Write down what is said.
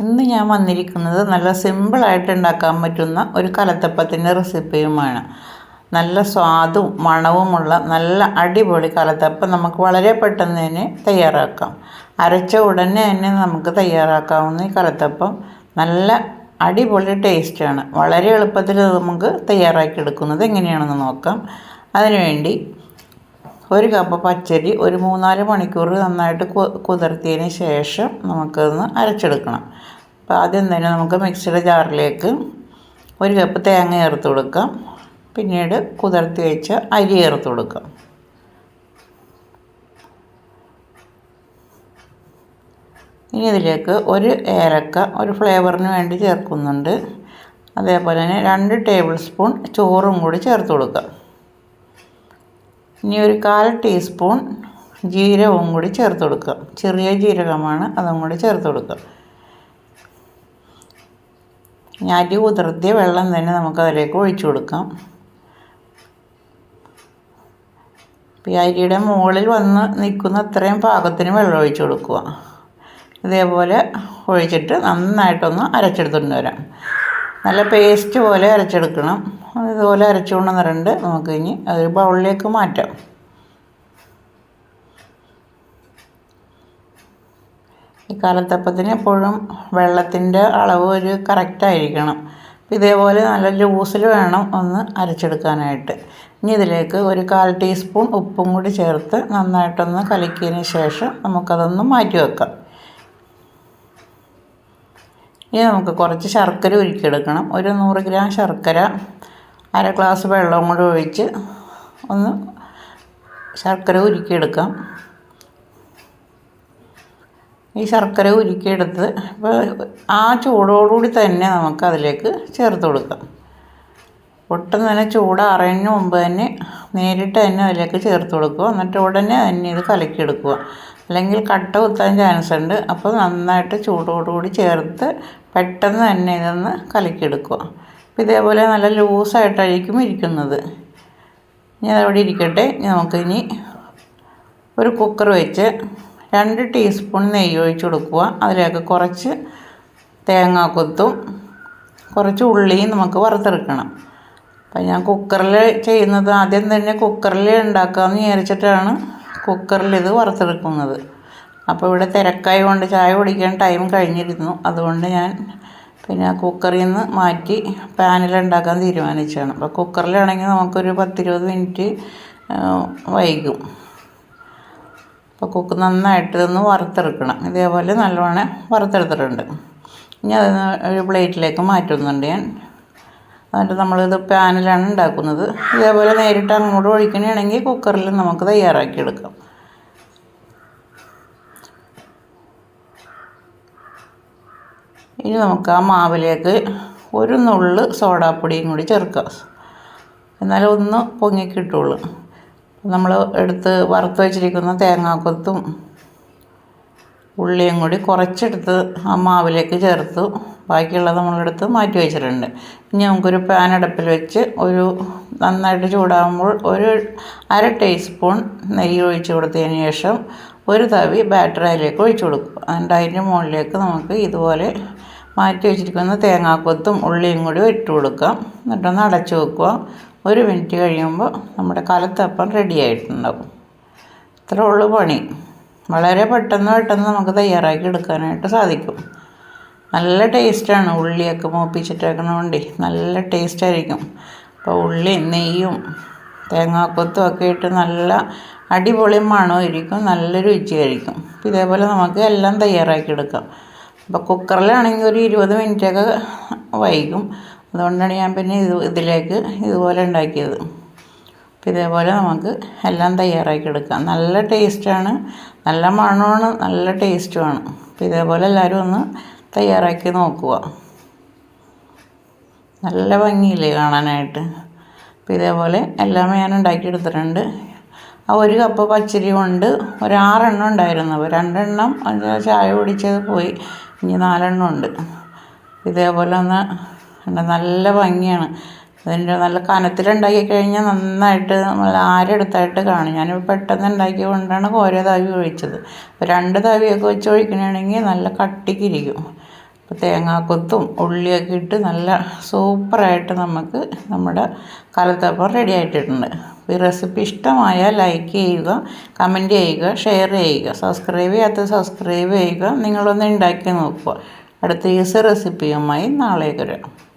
ഇന്ന് ഞാൻ വന്നിരിക്കുന്നത് നല്ല സിമ്പിളായിട്ട് ഉണ്ടാക്കാൻ പറ്റുന്ന ഒരു കലത്തപ്പത്തിന്റെ റെസിപ്പിയുമാണ് നല്ല സ്വാദും മണവുമുള്ള നല്ല അടിപൊളി കലത്തപ്പം നമുക്ക് വളരെ പെട്ടെന്ന് തന്നെ തയ്യാറാക്കാം. അരച്ച ഉടനെ തന്നെ നമുക്ക് തയ്യാറാക്കാവുന്ന ഈ കലത്തപ്പം നല്ല അടിപൊളി ടേസ്റ്റാണ്. വളരെ എളുപ്പത്തിൽ നമുക്ക് തയ്യാറാക്കിയെടുക്കുന്നത് എങ്ങനെയാണെന്ന് നോക്കാം. അതിനുവേണ്ടി ഒരു കപ്പ് പച്ചരി ഒരു മൂന്നാൽ മണിക്കൂർ നന്നായിട്ട് കുതിർത്തിയതിന് ശേഷം നമുക്കതൊന്ന് അരച്ചെടുക്കണം. അപ്പോൾ ആദ്യം തന്നെ നമുക്ക് മിക്സിയുടെ ജാറിലേക്ക് ഒരു കപ്പ് തേങ്ങ ചേർത്ത് കൊടുക്കാം. പിന്നീട് കുതിർത്തി വെച്ച അരി ചേർത്ത് കൊടുക്കാം. ഇനി ഇതിലേക്ക് ഒരു ഏലക്ക ഒരു ഫ്ലേവറിന് വേണ്ടി ചേർക്കുന്നുണ്ട്. അതേപോലെ തന്നെ രണ്ട് ടേബിൾ സ്പൂൺ ചോറും കൂടി ചേർത്ത് കൊടുക്കാം. ഇനി ഒരു കാൽ ടീസ്പൂൺ ജീരകവും കൂടി ചേർത്ത് കൊടുക്കുക. ചെറിയ ജീരകമാണ് അതും കൂടി ചേർത്ത് കൊടുക്കുക. അരി കുതിർത്തിയ വെള്ളം തന്നെ നമുക്ക് അതിലേക്ക് ഒഴിച്ചു കൊടുക്കാം. ഈ അരിയുടെ മുകളിൽ വന്ന് നിൽക്കുന്ന അത്രയും പാകത്തിന് വെള്ളം ഒഴിച്ചു കൊടുക്കുക. ഇതേപോലെ ഒഴിച്ചിട്ട് നന്നായിട്ടൊന്ന് അരച്ചെടുത്തുകൊണ്ട് വരാം. നല്ല പേസ്റ്റ് പോലെ അരച്ചെടുക്കണം. ഇതുപോലെ അരച്ചു കൊണ്ടുവന്നിട്ടുണ്ട് നമുക്ക് ഇനി അതൊരു ബൗളിലേക്ക് മാറ്റാം. ഈ കാലത്തപ്പത്തിന് എപ്പോഴും വെള്ളത്തിന്റെ അളവ് ഒരു കറക്റ്റായിരിക്കണം അപ്പം ഇതേപോലെ നല്ല ലൂസിൽ വേണം ഒന്ന് അരച്ചെടുക്കാനായിട്ട്. ഇനി ഇതിലേക്ക് ഒരു കാൽ ടീസ്പൂൺ ഉപ്പും കൂടി ചേർത്ത് നന്നായിട്ടൊന്ന് കലക്കിയതിന് ശേഷം നമുക്കതൊന്ന് മാറ്റി വെക്കാം. ഇനി നമുക്ക് കുറച്ച് ശർക്കര ഉരുക്കിയെടുക്കണം. ഒരു നൂറ് ഗ്രാം ശർക്കര അര ഗ്ലാസ് വെള്ളം കൂടെ ഒഴിച്ച് ഒന്ന് ശർക്കര ഉരുക്കിയെടുക്കാം. ഈ ശർക്കര ഉരുക്കിയെടുത്ത് ഇപ്പോൾ ആ ചൂടോടുകൂടി തന്നെ നമുക്ക് അതിലേക്ക് ചേർത്ത് കൊടുക്കാം. ഒട്ടും തന്നെ ചൂടാറിയതിന് മുമ്പ് തന്നെ നേരിട്ട് തന്നെ അതിലേക്ക് ചേർത്ത് കൊടുക്കുക. എന്നിട്ട് ഉടനെ തന്നെ ഇത് കലക്കിയെടുക്കുക. അല്ലെങ്കിൽ കട്ട കുത്താൻ ചാൻസ് ഉണ്ട്. അപ്പോൾ നന്നായിട്ട് ചൂടോടുകൂടി ചേർത്ത് പെട്ടെന്ന് തന്നെ ഇതൊന്ന് കലക്കിയെടുക്കുക. ഇതേപോലെ നല്ല ലൂസായിട്ടായിരിക്കും ഇരിക്കുന്നത്. ഇനി അതവിടെ ഇരിക്കട്ടെ. നമുക്കിനി ഒരു കുക്കർ വെച്ച് രണ്ട് ടീസ്പൂൺ നെയ്യ് ഒഴിച്ച് കൊടുക്കുക. അതിലേക്ക് കുറച്ച് തേങ്ങാക്കൊത്തും കുറച്ച് ഉള്ളിയും നമുക്ക് വറുത്തെടുക്കണം. അപ്പം ഞാൻ കുക്കറിൽ ചെയ്യുന്നത് ആദ്യം തന്നെ കുക്കറിൽ ഉണ്ടാക്കാമെന്ന് വിചാരിച്ചിട്ടാണ് കുക്കറിൽ ഇത് വറുത്തെടുക്കുന്നത്. അപ്പോൾ ഇവിടെ തിരക്കായി കൊണ്ട് ചായ കുടിക്കാൻ ടൈം കഴിഞ്ഞിരുന്നു. അതുകൊണ്ട് ഞാൻ പിന്നെ കുക്കറിൽ നിന്ന് മാറ്റി പാനിലുണ്ടാക്കാൻ തീരുമാനിച്ചതാണ്. അപ്പോൾ കുക്കറിലാണെങ്കിൽ നമുക്കൊരു പത്തിരുപത് മിനിറ്റ് വൈകും. അപ്പോൾ കുക്ക് നന്നായിട്ട് ഒന്ന് വറുത്തെടുക്കണം. ഇതേപോലെ നല്ലവണ്ണം വറുത്തെടുത്തിട്ടുണ്ട്. ഇനി അത് ഒരു പ്ലേറ്റിലേക്ക് മാറ്റുന്നുണ്ട് ഞാൻ. എന്നിട്ട് നമ്മളിത് പാനിലാണ് ഉണ്ടാക്കുന്നത്. ഇതേപോലെ നേരിട്ട് അങ്ങോട്ട് ഒഴിക്കണമെങ്കിൽ കുക്കറിൽ നമുക്ക് തയ്യാറാക്കിയെടുക്കാം. ഇനി നമുക്ക് ആ മാവിലേക്ക് ഒരു നുള്ള് സോഡാപ്പൊടിയും കൂടി ചേർക്കാം. എന്നാലും ഒന്ന് പൊങ്ങി കിട്ടുള്ളൂ. നമ്മൾ എടുത്ത് വറുത്ത് വെച്ചിരിക്കുന്ന തേങ്ങാക്കൊത്തും ഉള്ളിയും കൂടി കുറച്ചെടുത്ത് ആ മാവിലേക്ക് ചേർത്തു. ബാക്കിയുള്ളത് നമ്മളെടുത്ത് മാറ്റി വെച്ചിട്ടുണ്ട്. ഇനി നമുക്കൊരു പാൻ അടുപ്പിൽ വെച്ച് ഒരു നന്നായിട്ട് ചൂടാകുമ്പോൾ ഒരു അര ടീസ്പൂൺ നെയ്യ് ഒഴിച്ച് കൊടുത്തതിന് ശേഷം ഒരു തവി ബാറ്റർ അതിലേക്ക് ഒഴിച്ചു കൊടുക്കും എന്നിട്ട് അതിന്റെ മുകളിലേക്ക് നമുക്ക് ഇതുപോലെ മാറ്റി വെച്ചിരിക്കുന്ന തേങ്ങാക്കൊത്തും ഉള്ളിയും കൂടി ഇട്ട് കൊടുക്കുക എന്നിട്ടൊന്ന് അടച്ചു വെക്കുക. ഒരു മിനിറ്റ് കഴിയുമ്പോൾ നമ്മുടെ കലത്തപ്പം റെഡി ആയിട്ടുണ്ടാവും. ഇത്രേ ഉള്ളൂ പണി. വളരെ പെട്ടെന്ന് പെട്ടെന്ന് നമുക്ക് തയ്യാറാക്കി എടുക്കാനായിട്ട് സാധിക്കും. നല്ല ടേസ്റ്റാണ് ഉള്ളിയൊക്കെ മൂപ്പിച്ചിട്ടേക്കണോണ്ട് നല്ല ടേസ്റ്റ് ആയിരിക്കും. അപ്പോൾ ഉള്ളി നെയ്യും തേങ്ങാക്കൊത്തും ഒക്കെ ഇട്ട് നല്ല അടിപൊളി മണമായിരിക്കും. നല്ല രുചിയായിരിക്കും. ഇതേപോലെ നമുക്ക് എല്ലാം തയ്യാറാക്കി എടുക്കാം. അപ്പോൾ കുക്കറിലാണെങ്കിൽ ഒരു ഇരുപത് മിനിറ്റൊക്കെ വൈകും. അതുകൊണ്ടാണ് ഞാൻ പിന്നെ ഇത് ഇതിലേക്ക് ഇതുപോലെ ഉണ്ടാക്കിയത്. അപ്പോൾ ഇതേപോലെ നമുക്ക് എല്ലാം തയ്യാറാക്കി എടുക്കാം. നല്ല ടേസ്റ്റാണ് നല്ല മണമാണ്. നല്ല ടേസ്റ്റുമാണ് അപ്പോൾ ഇതേപോലെ എല്ലാവരും ഒന്ന് തയ്യാറാക്കി നോക്കുക. നല്ല ഭംഗിയില്ലേ കാണാനായിട്ട്. അപ്പോൾ ഇതേപോലെ എല്ലാം ഞാൻ ഉണ്ടാക്കിയെടുത്തിട്ടുണ്ട്. ആ ഒരു കപ്പ് പച്ചരി കൊണ്ട് ഒരു ആറെണ്ണം ഉണ്ടായിരുന്നു. അപ്പോൾ രണ്ടെണ്ണം ചായ കുടിച്ചത് പോയി. ഇനി നാലെണ്ണം ഉണ്ട്. ഇതേപോലെ ഒന്ന് നല്ല ഭംഗിയാണ്. അതിന്റെ നല്ല കനത്തിലുണ്ടാക്കി കഴിഞ്ഞാൽ നന്നായിട്ട് നമ്മൾ ആരെടുത്തായിട്ട് കാണും. ഞാൻ പെട്ടെന്ന് ഉണ്ടാക്കിയത് കൊണ്ടാണ് ഓരോ തവി ഒഴിച്ചത്. അപ്പോൾ രണ്ട് തവിയൊക്കെ വെച്ച് ഒഴിക്കണമെങ്കിൽ നല്ല കട്ടിക്കിരിക്കും. അപ്പോൾ തേങ്ങാക്കൊത്തും ഉള്ളിയൊക്കെ ഇട്ട് നല്ല സൂപ്പറായിട്ട് നമുക്ക് നമ്മുടെ കലത്തപ്പം റെഡി ആയിട്ടുണ്ട് ഈ റെസിപ്പി ഇഷ്ടമായാൽ ലൈക്ക് ചെയ്യുക കമന്റ് ചെയ്യുക ഷെയർ ചെയ്യുക. സബ്സ്ക്രൈബ് ചെയ്യാത്ത സബ്സ്ക്രൈബ് ചെയ്യുക. നിങ്ങളൊന്ന് ഉണ്ടാക്കി നോക്കുക. അടുത്ത ഈസി റെസിപ്പിയുമായി നാളെ വരാം.